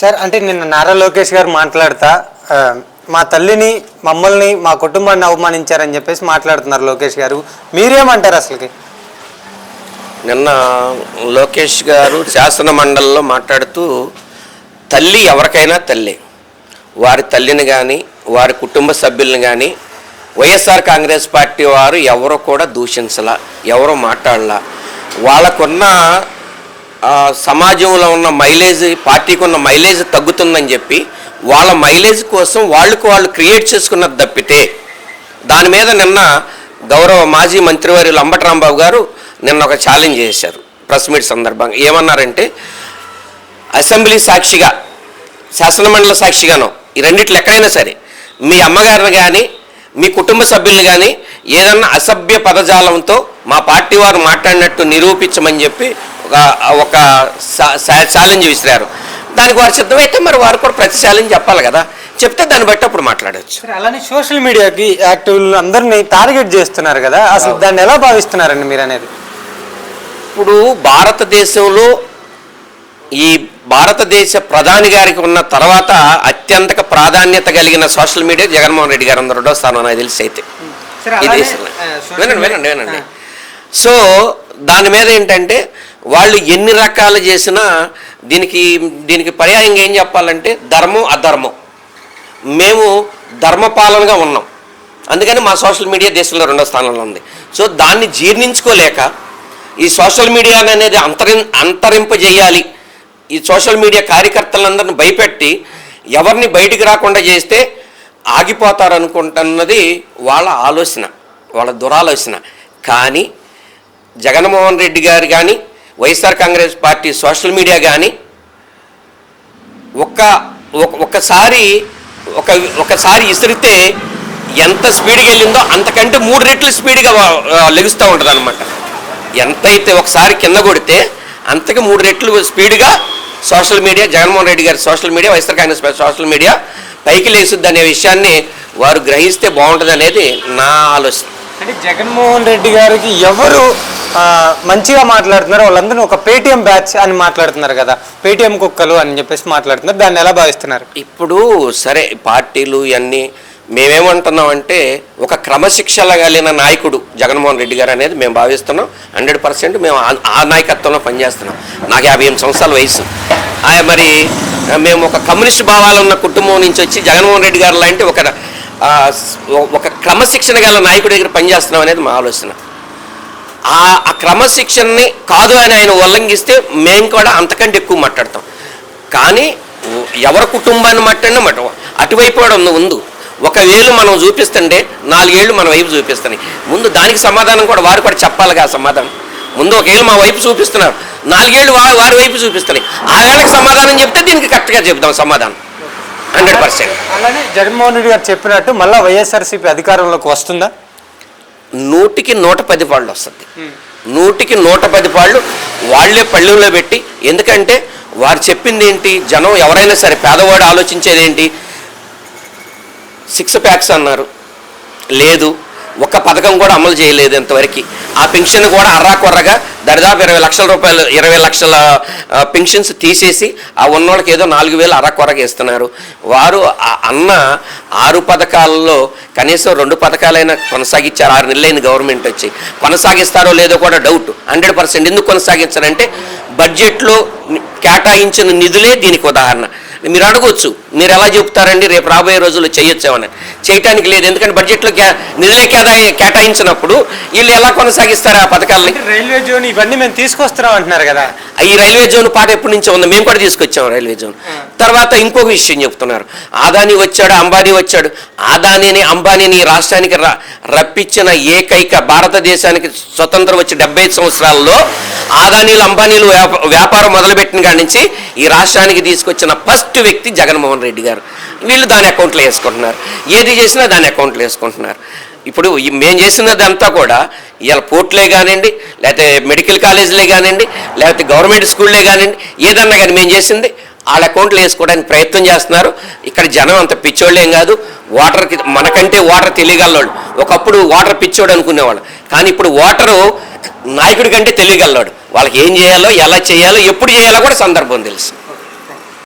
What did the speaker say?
Sir అంటే నిన్న నారా లోకేష్ గారు మాట్లాడతా మా తల్లిని మమ్మల్ని మా కుటుంబాన్ని అవమానించారని చెప్పేసి మాట్లాడుతున్నారు లోకేష్ గారు. మీరేమంటారు అసలుకి? నిన్న లోకేష్ గారు శాసన మండలిలో మాట్లాడుతూ తల్లి ఎవరికైనా తల్లి. వారి తల్లిని కానీ వారి కుటుంబ సభ్యుల్ని కానీ వైఎస్ఆర్ కాంగ్రెస్ పార్టీ వారు ఎవరో కూడా దూషించలా ఎవరో మాట్లాడలా. వాళ్ళకున్న సమాజంలో ఉన్న మైలేజ్ పార్టీకి ఉన్న మైలేజ్ తగ్గుతుందని చెప్పి వాళ్ళ మైలేజ్ కోసం వాళ్ళకు వాళ్ళు క్రియేట్ చేసుకున్నది తప్పితే దాని మీద నిన్న గౌరవ మాజీ మంత్రివారి లంబటరాంబాబు గారు నిన్న ఒక ఛాలెంజ్ చేశారు ప్రెస్ మీట్ సందర్భంగా. ఏమన్నారంటే అసెంబ్లీ సాక్షిగా శాసనమండలి సాక్షిగాను ఈ రెండిట్లు ఎక్కడైనా సరే మీ అమ్మగారిని కానీ మీ కుటుంబ సభ్యులు కానీ ఏదన్నా అసభ్య పదజాలంతో మా పార్టీ వారు మాట్లాడినట్టు నిరూపించమని చెప్పి ఒక ఛాలెంజ్ విసిరారు. దానికి వారు సిద్ధమైతే మరి వారు కూడా ప్రతి ఛాలెంజ్ చెప్పాలి కదా. చెప్తే దాన్ని బట్టి అప్పుడు మాట్లాడవచ్చు అలానే సోషల్ మీడియాకి యాక్టివ్ అందరినీ టార్గెట్ చేస్తున్నారు కదా అసలు దాన్ని ఎలా భావిస్తున్నారండి మీరు అనేది ఇప్పుడు భారతదేశంలో ఈ భారతదేశ ప్రధాని గారికి ఉన్న తర్వాత అత్యంత ప్రాధాన్యత కలిగిన సోషల్ మీడియా జగన్మోహన్ రెడ్డి గారు అందరు రెండో స్థానం నాకు తెలిసి అయితే. ఈ దేశంలో. వినండి వినండి వినండి. సో దాని మీద ఏంటంటే వాళ్ళు ఎన్ని రకాలు చేసినా దీనికి దీనికి పర్యాయంగా ఏం చెప్పాలంటే ధర్మం అధర్మం. మేము ధర్మపాలనగా ఉన్నాం. అందుకని మా సోషల్ మీడియా దేశంలో రెండో స్థానంలో ఉంది. సో దాన్ని జీర్ణించుకోలేక ఈ సోషల్ మీడియా అనేది అంతరి అంతరింపజేయాలి ఈ సోషల్ మీడియా కార్యకర్తలందరిని భయపెట్టి ఎవరిని బయటికి రాకుండా చేస్తే ఆగిపోతారు అనుకుంటున్నది వాళ్ళ ఆలోచన వాళ్ళ దురాలోచన. కానీ జగన్మోహన్ రెడ్డి గారు కానీ YSR Congress party social media కానీ ఒక్క ఒక- ఒకసారి ఒక ఒకసారి ఇసిరితే ఎంత స్పీడ్గా వెళ్ళిందో అంతకంటే మూడు రెట్లు స్పీడ్గా లెగుస్తూ ఉంటుంది అనమాట ఎంతైతే ఒకసారి కింద కొడితే అంతకు మూడు రెట్లు స్పీడ్గా సోషల్ మీడియా జగన్మోహన్ రెడ్డి గారి social media YSR Congress social media పైకి లేసుద్ది అనే విషయాన్ని వారు గ్రహిస్తే బాగుంటుంది అనేది నా ఆలోచన. అంటే జగన్మోహన్ రెడ్డి గారికి ఎవరు మంచిగా మాట్లాడుతున్నారు. వాళ్ళందరూ ఒక పేటిఎం బ్యాచ్ అని మాట్లాడుతున్నారు కదా. పేటిఎం కుక్కలు అని చెప్పేసి మాట్లాడుతున్నారు. దాన్ని ఎలా భావిస్తున్నారు? ఇప్పుడు సరే పార్టీలు ఇవన్నీ మేమేమంటున్నామంటే ఒక క్రమశిక్షణ కలిగిన నాయకుడు జగన్మోహన్ రెడ్డి గారు అనేది మేము భావిస్తున్నాం. హండ్రెడ్ పర్సెంట్ మేము ఆ- ఆ నాయకత్వంలో పనిచేస్తున్నాం. నాకు యాభై ఎనిమిది సంవత్సరాల వయసు ఆ మరి మేము ఒక కమ్యూనిస్ట్ భావాలు ఉన్న కుటుంబం నుంచి వచ్చి జగన్మోహన్ రెడ్డి గారు లాంటి ఒక ఒక క్రమశిక్షణ గల నాయకుడి దగ్గర పనిచేస్తున్నాం అనేది మా ఆలోచన. ఆ క్రమశిక్షణని కాదు అని ఆయన ఉల్లంఘిస్తే మేము కూడా అంతకంటే ఎక్కువ మాట్లాడతాం. కానీ ఎవరి కుటుంబాన్ని మాట్లాడినా మాట అటువైపు కూడా ఉంది ఒకవేళ ఒక వేలు మనం చూపిస్తుంటే నాలుగేళ్ళు మన వైపు చూపిస్తున్నాయి. ముందు దానికి సమాధానం కూడా వారు కూడా చెప్పాలిగా ఆ సమాధానం. ముందు ఒకవేళ మా వైపు చూపిస్తున్నారు నాలుగేళ్ళు వారు వారి వైపు చూపిస్తున్నాయి. ఆ వేళకి సమాధానం చెప్తే దీనికి కరెక్ట్గా చెప్తాం సమాధానం. Hundred percent. అలానే జగన్మోహన్ రెడ్డి గారు చెప్పినట్టు మళ్ళీ వైఎస్ఆర్సీపీ అధికారంలోకి వస్తుందా? నూటికి నూట పది పాళ్ళు వస్తుంది. నూటికి నూట పది పాళ్ళు వాళ్ళే పళ్ళెంలో పెట్టి ఎందుకంటే వారు చెప్పింది ఏంటి జనం ఎవరైనా సరే పేదవాడు ఆలోచించేది ఏంటి? సిక్స్ ప్యాక్స్ అన్నారు. లేదు ఒక్క పథకం కూడా అమలు చేయలేదు ఇంతవరకు. ఆ పెన్షన్ కూడా అర్రాకొర్రగా దరిదాపు ఇరవై లక్షల రూపాయలు ఇరవై లక్షల పెన్షన్స్ తీసేసి ఆ ఉన్నోళ్ళకి ఏదో నాలుగు వేలు అర్రాకొర్రగా ఇస్తున్నారు. వారు ఆ అన్న ఆరు పథకాలలో కనీసం రెండు పథకాలైనా కొనసాగించారు. ఆరు నెలలైన గవర్నమెంట్ వచ్చి. కొనసాగిస్తారో లేదో కూడా డౌట్ హండ్రెడ్ పర్సెంట్ ఎందుకు కొనసాగించారంటే బడ్జెట్లో కేటాయించిన నిధులే దీనికి ఉదాహరణ. మీరు అడగవచ్చు మీరు ఎలా చెప్తారండి రేపు రాబోయే రోజుల్లో చేయొచ్చామని. చేయటానికి లేదు. ఎందుకంటే బడ్జెట్లో కే- నిధులే కేటా కేటాయించినప్పుడు వీళ్ళు ఎలా కొనసాగిస్తారు ఆ పథకాలని? రైల్వే జోన్ ఇవన్నీ మేము తీసుకొస్తున్నాం అంటున్నారు కదా. ఈ రైల్వే జోన్ పాట ఎప్పటి నుంచో ఉంది. మేము కూడా తీసుకొచ్చాం రైల్వే జోన్. తర్వాత ఇంకొక విషయం చెప్తున్నారు. ఆదాని వచ్చాడు అంబానీ వచ్చాడు. ఆదానిని అంబానీని ఈ రాష్ట్రానికి రప్పించిన ఏకైక భారతదేశానికి స్వతంత్రం వచ్చి డెబ్బై ఐదు సంవత్సరాల్లో ఆదానీలు అంబానీలు వ్యాప- వ్యాపారం మొదలుపెట్టిన కాడి నుంచి ఈ రాష్ట్రానికి తీసుకొచ్చిన ఫస్ట్ వ్యక్తి జగన్మోహన్ రెడ్డి గారు. వీళ్ళు దాని అకౌంట్లో వేసుకుంటున్నారు. ఏది చేసినా దాని అకౌంట్లో వేసుకుంటున్నారు. ఇప్పుడు మేము చేసినదంతా కూడా ఇవాళ పోర్ట్లే కానివ్వండి లేకపోతే మెడికల్ కాలేజీలే కానివ్వండి లేకపోతే గవర్నమెంట్ స్కూళ్ళే కానివ్వండి ఏదన్నా కానీ మేము చేసింది వాళ్ళ అకౌంట్లో వేసుకోవడానికి ప్రయత్నం చేస్తున్నారు. ఇక్కడ జనం అంత పిచ్చోళ్ళేం కాదు. వాటర్కి మనకంటే వాటర్ తెలియగలవాడు ఒకప్పుడు వాటర్ పిచ్చోడు అనుకునేవాళ్ళు. కానీ ఇప్పుడు వాటరు నాయకుడి కంటే తెలియగలవాడు వాళ్ళకి ఏం చేయాలో ఎలా చేయాలో ఎప్పుడు చేయాలో కూడా సందర్భం తెలుసు.